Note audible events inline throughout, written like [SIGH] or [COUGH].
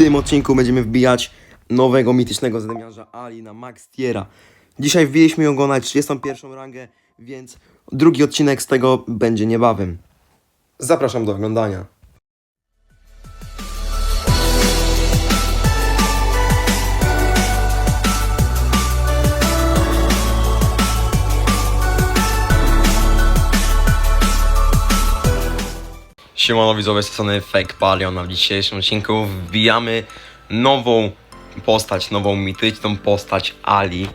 tym odcinku będziemy wbijać nowego mitycznego zadymiarza Ali na Max Tiera. Dzisiaj wbiliśmy ją go na 31 rangę, więc drugi odcinek z tego będzie niebawem. Zapraszam do oglądania. Siemano widzowie, z strony Fake Palion, a w dzisiejszym odcinku wbijamy nową postać, nową mityczną postać Ali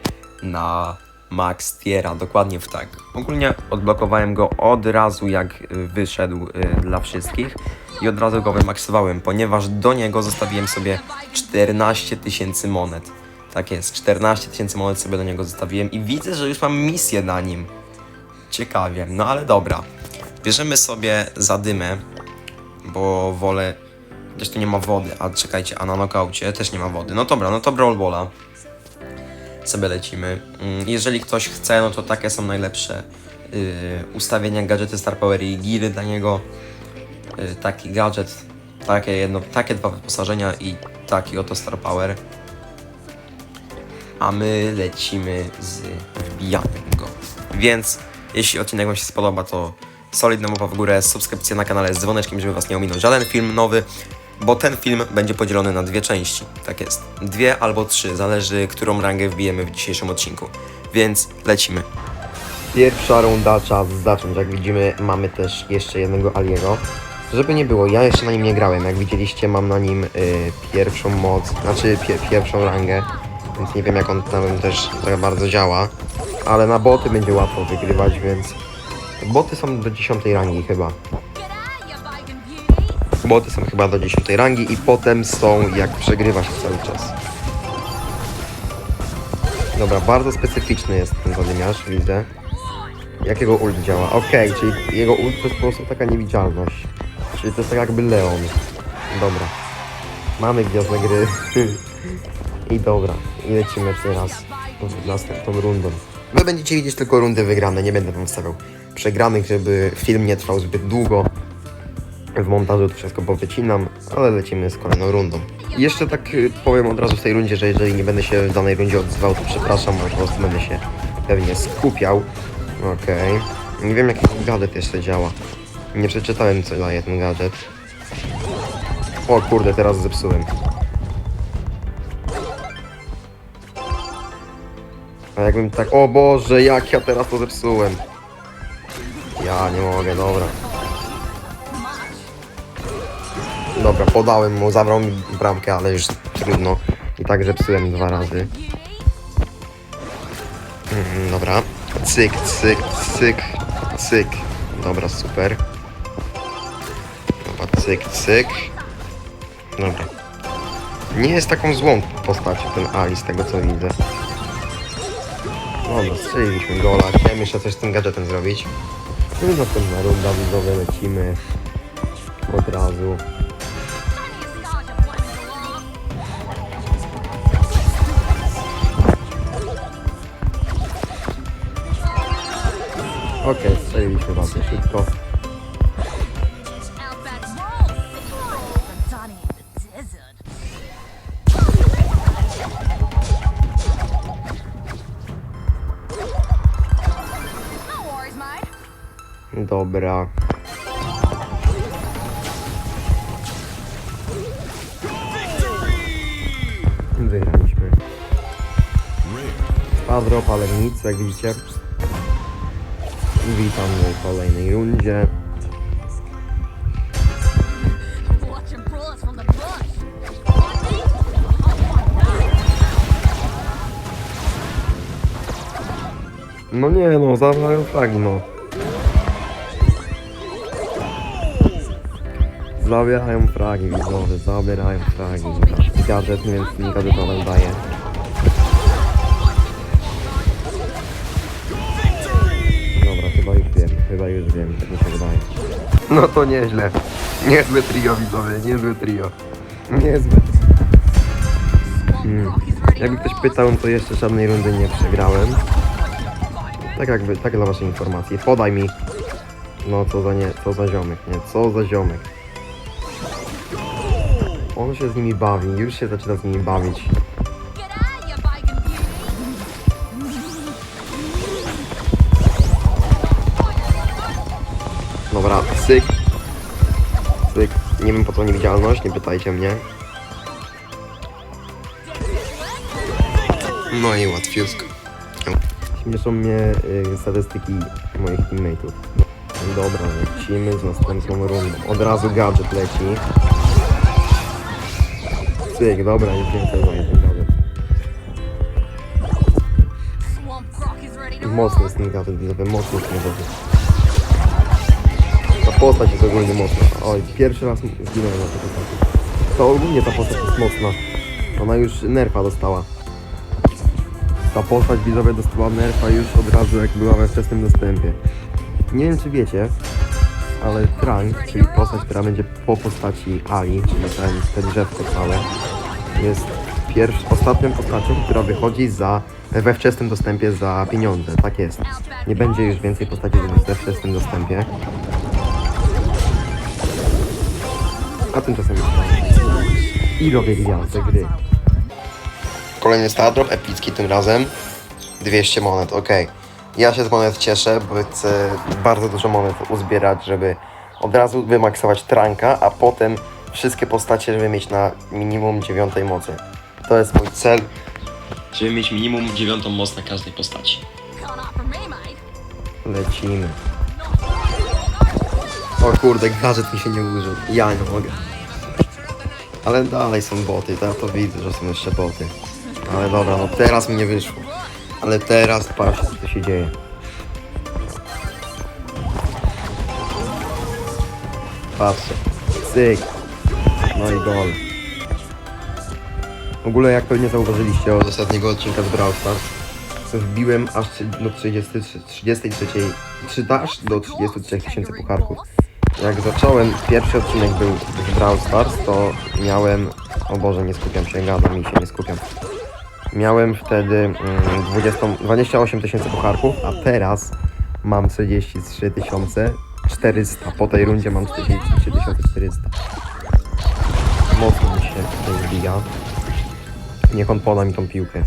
na Max Tiera, dokładnie w tak. Ogólnie odblokowałem go od razu jak wyszedł y, dla wszystkich i od razu go wymaksowałem, ponieważ do niego zostawiłem sobie 14 tysięcy monet. Tak jest, 14 tysięcy monet sobie do niego zostawiłem i widzę, że już mam misję na nim. Ciekawie, no ale dobra. Bierzemy sobie zadymę, bo wolę. Chociaż tu nie ma wody, a czekajcie, a na nokaucie też nie ma wody. No dobra, no to Brawl Balla. Sobie lecimy. Mm, Jeżeli ktoś chce, no to takie są najlepsze yy, ustawienia gadżety Star Power i giry dla niego. Yy, taki gadżet, takie, jedno, takie dwa wyposażenia i taki oto Star Power. A my lecimy z wbijaniem go. Więc jeśli odcinek Wam się spodoba, to solidna mowa w górę, subskrypcja na kanale z dzwoneczkiem, żeby Was nie ominął żaden film nowy, bo ten film będzie podzielony na dwie części. Tak jest. Dwie albo trzy, zależy którą rangę wbijemy w dzisiejszym odcinku. Więc lecimy. Pierwsza runda, czas zacząć. Jak widzimy, mamy też jeszcze jednego Aliego. Żeby nie było, ja jeszcze na nim nie grałem. Jak widzieliście, mam na nim y, pierwszą moc, znaczy pie, pierwszą rangę, więc nie wiem jak on tam też za bardzo działa. Ale na boty będzie łatwo wygrywać, więc boty są do 10 rangi chyba. Boty są chyba do 10 rangi i potem są jak przegrywa się cały czas. Dobra, bardzo specyficzny jest ten zadymiarz, widzę. Jak jego ult działa? Okej, czyli jego ult to jest po prostu taka niewidzialność. Czyli to jest tak jakby Leon. Dobra. Mamy gwiazdę gry. [LAUGHS] I dobra, i lecimy teraz następną rundą. Wy będziecie widzieć tylko rundy wygrane, nie będę wam wstawiał przegranych, żeby film nie trwał zbyt długo. W montażu to wszystko powycinam, ale lecimy z kolejną rundą. Jeszcze tak y, powiem od razu w tej rundzie, że jeżeli nie będę się w danej rundzie odzywał, to przepraszam, bo po prostu będę się pewnie skupiał. Okej. Nie wiem jaki gadżet jeszcze działa. Nie przeczytałem co daje ten gadżet. O kurde, teraz zepsułem. A jakbym tak... O Boże, jak ja teraz to zepsułem. Ja nie mogę, dobra. Dobra, podałem mu, zabrał mi bramkę, ale już trudno. I tak zepsułem dwa razy. Mhm, dobra. Cyk, cyk, cyk, cyk. Dobra, super. Dobra, cyk, cyk. Dobra. Nie jest taką złą postacią ten Ali z tego co widzę. Dobra, strzeliliśmy gola. Chciałem jeszcze coś z tym gadżetem zrobić. No i następna runda, widzowie, lecimy od razu. Okej, strzeliliśmy bardzo szybko. Dobra. Wygraliśmy. Padrop, ale nic, jak widzicie. Witam w kolejnej rundzie. No nie no, zabrają flagi no. Zabierają fragi widzowie, zabierają fragi. Gadżet, więc mi gadżet nadal daje. Dobra, chyba już wiem, chyba już wiem, tak mi się wydaje. No to nieźle. Niezłe trio widzowie, niezłe trio. Niezłe. Hmm. Jakby ktoś pytał, to jeszcze żadnej rundy nie przegrałem. Tak jakby, tak dla waszej informacji. Podaj mi. No co za nie, co za ziomek, nie? Co za ziomek. On się z nimi bawi, już się zaczyna z nimi bawić. Dobra, syk. Syk. Nie wiem po co niewidzialność, nie pytajcie mnie. No i łatwiutko. Śmieszą mnie y, statystyki moich teammateów. Dobra, lecimy z następną rundą. Od razu gadżet leci. Syk, dobra, już ten is ready to Mocny jest ten mocny ten. Ta postać jest ogólnie mocna. Oj, pierwszy raz zginąłem na tej postaci. To ogólnie ta postać jest mocna. Ona już nerfa dostała. Ta postać widzowie dostała nerfa już od razu jak była we wczesnym dostępie. Nie wiem czy wiecie, ale Trank, czyli postać, która będzie po postaci Ali, czyli ten, te drzewko całe, jest pierwsz, ostatnią postacią, która wychodzi za, we wczesnym dostępie za pieniądze. Tak jest. Nie będzie już więcej postaci we wczesnym dostępie. A tymczasem już I robię gwiazdę gry. Kolejny stardrop, epicki tym razem. 200 monet, ok. Ja się z monet cieszę, bo chcę bardzo dużo monet uzbierać, żeby od razu wymaksować tranka, a potem wszystkie postacie, żeby mieć na minimum dziewiątej mocy. To jest mój cel. Żeby mieć minimum dziewiątą moc na każdej postaci. Lecimy. O kurde, gadżet mi się nie użył. Ja nie mogę. Ale dalej są boty, to ja to widzę, że są jeszcze boty. Ale dobra, no teraz mi nie wyszło. Ale teraz patrzcie, co się dzieje. Patrzcie. Cyk. No i gol. W ogóle jak pewnie zauważyliście od ostatniego odcinka z Brawl Stars, wbiłem aż do 33, 33 czy aż do 33 tysięcy pucharków. Jak zacząłem, pierwszy odcinek był w Brawl Stars, to miałem, o Boże, nie skupiam się, gadam mi się, nie skupiam. Miałem wtedy mm, 20, 28 tysięcy pucharków, a teraz mam 43 tysiące 400. Po tej rundzie mam 43 400. Mocno mi się tutaj wbija. Niech on poda mi tą piłkę.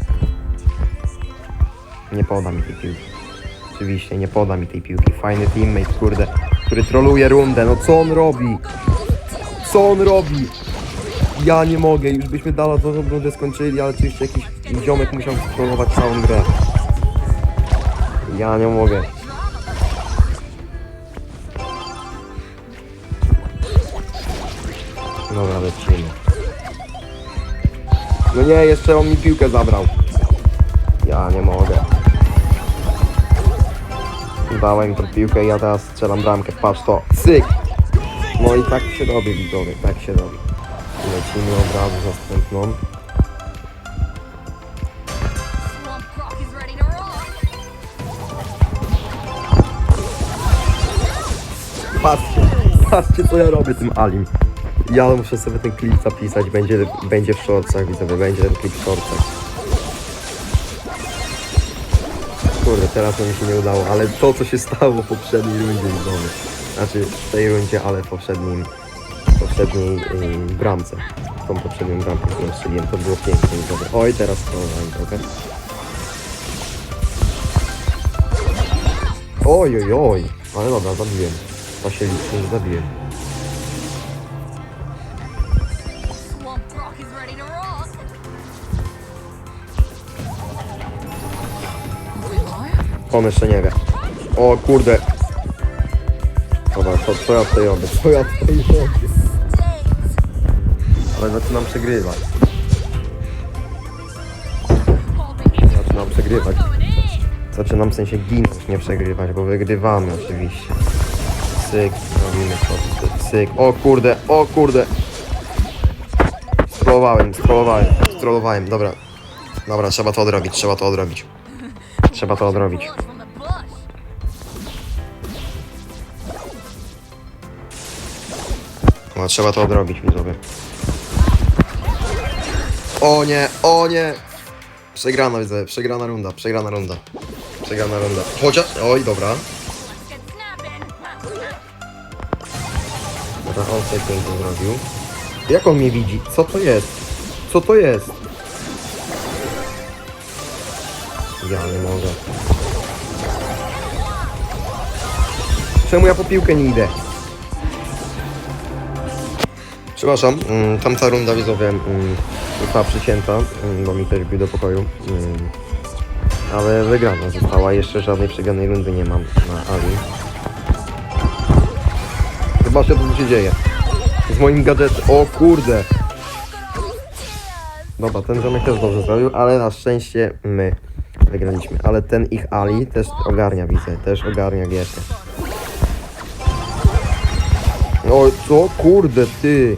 Nie poda mi tej piłki. Oczywiście, nie poda mi tej piłki. Fajny teammate, kurde, który troluje rundę. No co on robi? Co on robi? Ja nie mogę, już byśmy dala tą rundę skończyli, ale oczywiście jakiś ziomek musiał trollować całą grę. Ja nie mogę. Dobra, lecimy. No nie, jeszcze on mi piłkę zabrał. Ja nie mogę. Dałem tą piłkę i ja teraz strzelam bramkę. Patrz to. Syk! No i tak się robi, widzowie, tak się robi. Lecimy od razu następną. Patrzcie, patrzcie co ja robię tym Alim. Ja muszę sobie ten klip zapisać, będzie, będzie w shortsach, widzowie, będzie ten klip w shortsach. Kurde, teraz to mi się nie udało, ale to co się stało w poprzedniej rundzie, widzowie. Znaczy w tej rundzie, ale w poprzednim, w poprzedniej yy, bramce. Tą poprzednią bramkę, którą strzeliłem, to było pięknie, widzowie. Oj, teraz to trochę. Oj, oj, oj, ale dobra, zabiłem. To się liczy, zabiłem. On jeszcze nie wie. O kurde. Dobra, to co ja tutaj robię? Co ja tutaj robię? Ale zaczynam przegrywać. Zaczynam przegrywać. Zaczynam w sensie ginąć, nie przegrywać, bo wygrywamy oczywiście. Syk, robimy to. Syk. O kurde, o kurde. Strollowałem, strollowałem, strollowałem. Dobra. Dobra, trzeba to odrobić, trzeba to odrobić. Trzeba to odrobić. No, trzeba to odrobić, widzowie. O nie, o nie! Przegrana, widzę, przegrana runda, przegrana runda. Przegrana runda. Chociaż, oj, dobra. Dobra, on sobie pięknie zrobił. Jak on mnie widzi? Co to jest? Co to jest? Ja nie mogę. Czemu ja po piłkę nie idę? Przepraszam, mm, tamta runda widzowie mm, została przycięta, mm, bo mi ktoś wbił do pokoju. mm, Ale wygrana została, jeszcze żadnej przegranej rundy nie mam na Ali. Zobaczcie co tu się dzieje. Z moim gadżetem. O kurde! Dobra, ten ziomek też dobrze zrobił, ale na szczęście my wygraliśmy. Ale ten ich Ali też ogarnia, widzę, też ogarnia gierkę. O, co? Kurde, ty!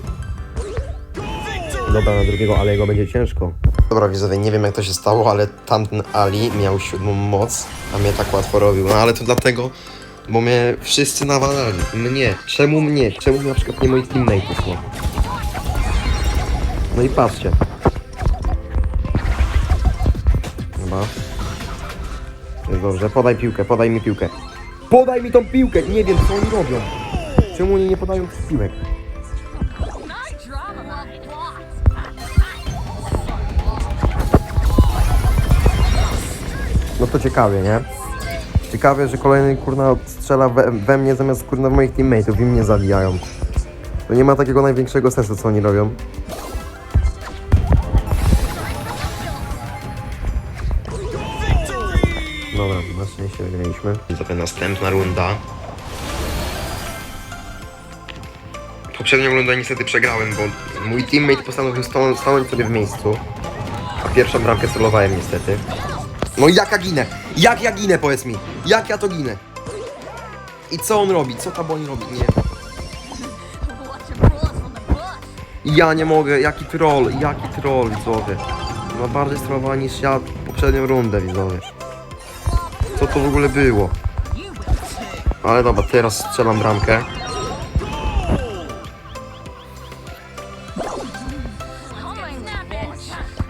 Dobra, na drugiego Aliego będzie ciężko. Dobra, widzowie, nie wiem jak to się stało, ale tamten Ali miał siódmą moc, a mnie tak łatwo robił. No ale to dlatego, bo mnie wszyscy nawalali. Mnie. Czemu mnie? Czemu na przykład nie moich teammateów? No, no i patrzcie. Chyba. Dobrze, podaj piłkę, podaj mi piłkę. Podaj mi tą piłkę! Nie wiem co oni robią. Czemu oni nie podają piłek? No to ciekawie, nie? Ciekawie, że kolejny kurna strzela we, we mnie zamiast kurna w moich teammateów i mnie zabijają. To nie ma takiego największego sensu, co oni robią. Szczęście wygraliśmy. To następna runda. Poprzednią rundę niestety przegrałem, bo mój teammate postanowił stanąć, stanąć sobie w miejscu. A pierwszą bramkę celowałem niestety. No i jak ja ginę? Jak ja ginę, powiedz mi? Jak ja to ginę? I co on robi? Co ta boni robi? Nie. Ja nie mogę, jaki troll, jaki troll, widzowie. Ma bardziej strowa niż ja poprzednią rundę, widzowie. To w ogóle było? Ale dobra, teraz strzelam bramkę.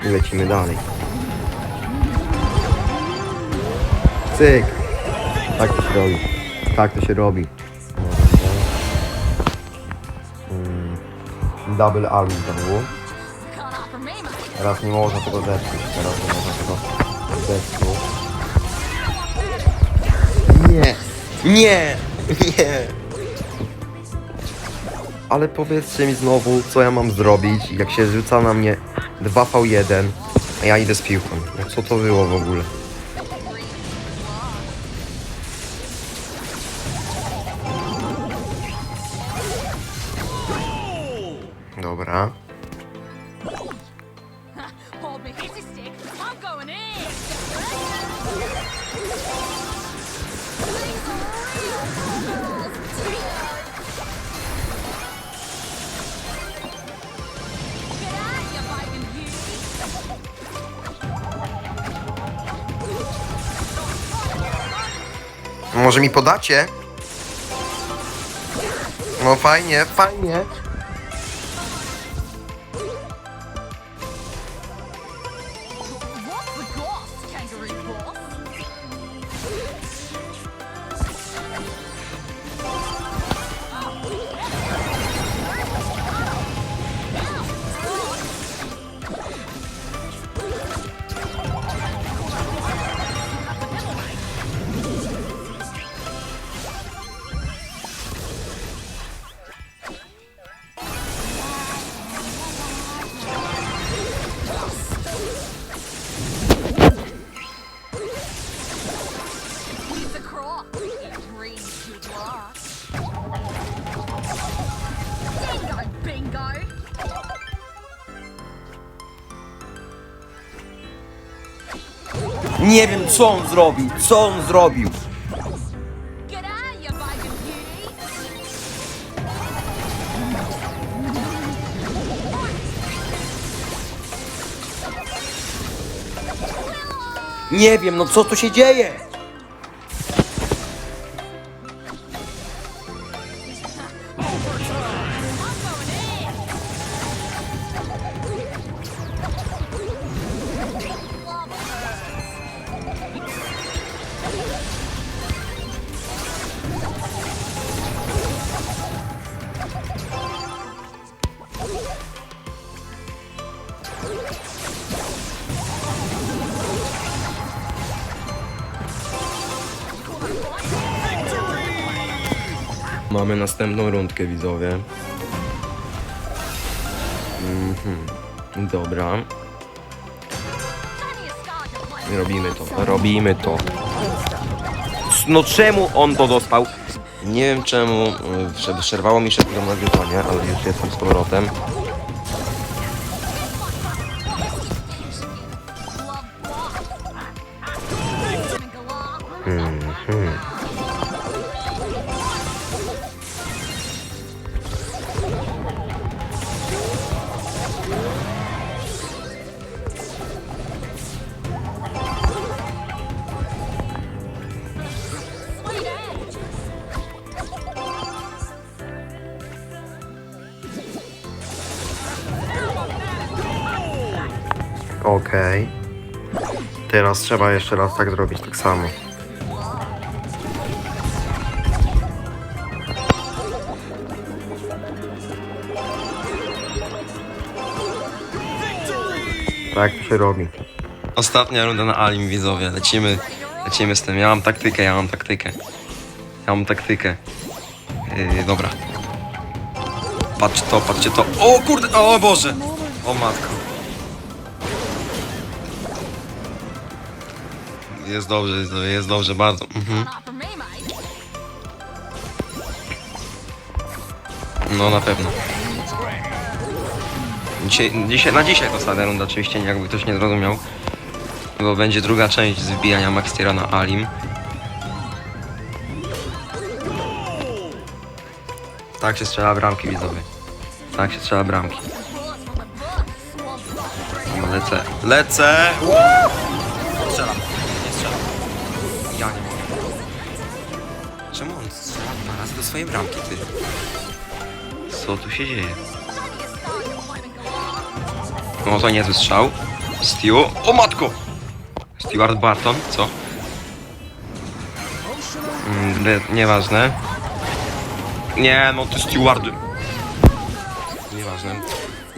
I lecimy dalej. Cyk. Tak to się robi. Tak to się robi. Mm. Double for me, mate. Teraz nie można tego zepsuć. Teraz nie można tego zepsuć. Nie! Nie! Nie! Ale powiedzcie mi znowu, co ja mam zrobić, jak się rzuca na mnie 2v1, a ja idę z piłką. No co to było w ogóle? Może mi podacie? No fajnie, fajnie. Nie wiem, co on zrobił, co on zrobił. Nie wiem, no co tu się dzieje? Mamy następną rundkę, widzowie. Mhm. Dobra. To. Robimy to, robimy to. No czemu on to dostał? Nie wiem czemu, że przerwało mi się chwilę nagrywanie, ale już jestem z powrotem. Mhm. Okej. Teraz trzeba jeszcze raz tak zrobić, tak samo. Tak to się robi. Ostatnia runda na Alim, widzowie. Lecimy, lecimy z tym. Ja mam taktykę, ja mam taktykę. Ja mam taktykę. Yy, dobra. Patrzcie to, patrzcie to. O kurde, o Boże! O matko. Jest dobrze, jest, jest dobrze, bardzo. Mhm. No na pewno. Dzisiaj, dzisiaj, na dzisiaj to ostatnia runda oczywiście, jakby ktoś nie zrozumiał. Bo będzie druga część z wbijania Maxtiera na Alim. Tak się strzela bramki, widzowie. Tak się strzela bramki. No, lecę. Lecę! Strzelam. Nie strzelam. Ja nie mogę. Czemu on strzela dwa razy do swojej bramki, ty? Co tu się dzieje? No to niezły strzał. Stu. O matko! Stewart Barton, co? Mm, nie- nieważne. Nie, no to Stewart. Nieważne.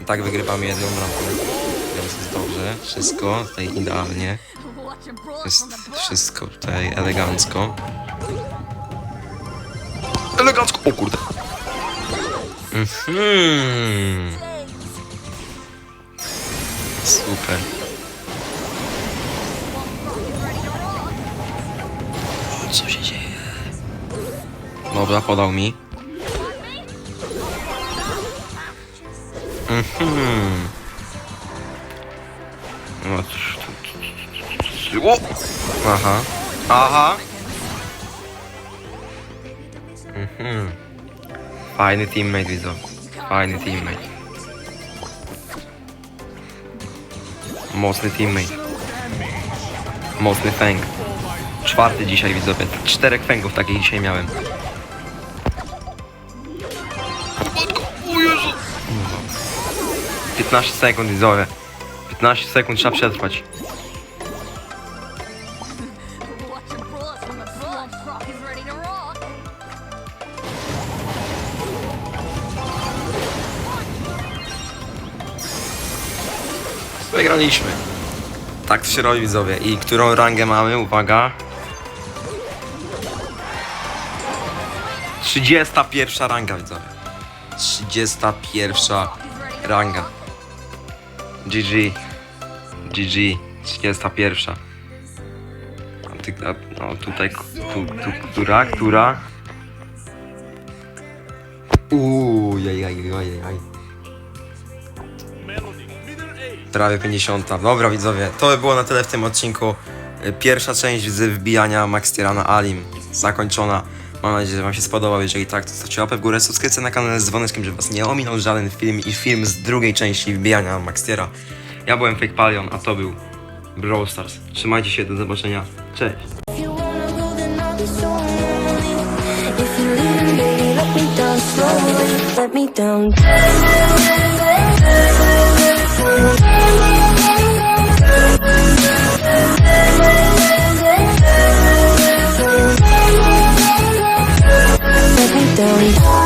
Tak wygrywamy jedną bramką. Więc jest dobrze. Wszystko tutaj idealnie. Jest wszystko tutaj elegancko. Elegancko! O kurde. Mhm. Super. Co się dzieje? Dobra, podał mi. Mhm. No, o! Aha. Aha. Mhm. Fajny teammate, widzę. Fajny teammate. Mocny teammate. Mocny fang. Czwarty dzisiaj widzowie. Czterech fangów takich dzisiaj miałem. O Jezu! 15 sekund widzowie. 15 sekund trzeba przetrwać. Wygraliśmy. Tak to się robi widzowie. I którą rangę mamy? Uwaga. 31 ranga widzowie. 31 ranga. GG. GG. 31. A ty, a, no tutaj, tu, tu, która, która? Uuu, jaj, jaj, jaj, jaj. Prawie 50. Dobra widzowie, to by było na tyle w tym odcinku. Y, Pierwsza część z wbijania Max na Alim zakończona. Mam nadzieję, że wam się spodobał. Jeżeli tak, to zostawcie łapę w górę, subskrypcję na kanał z dzwoneczkiem, żeby was nie ominął żaden film i film z drugiej części wbijania Max Ja byłem Fake Palion, a to był Brawl Stars. Trzymajcie się, do zobaczenia. Cześć! If you wanna don't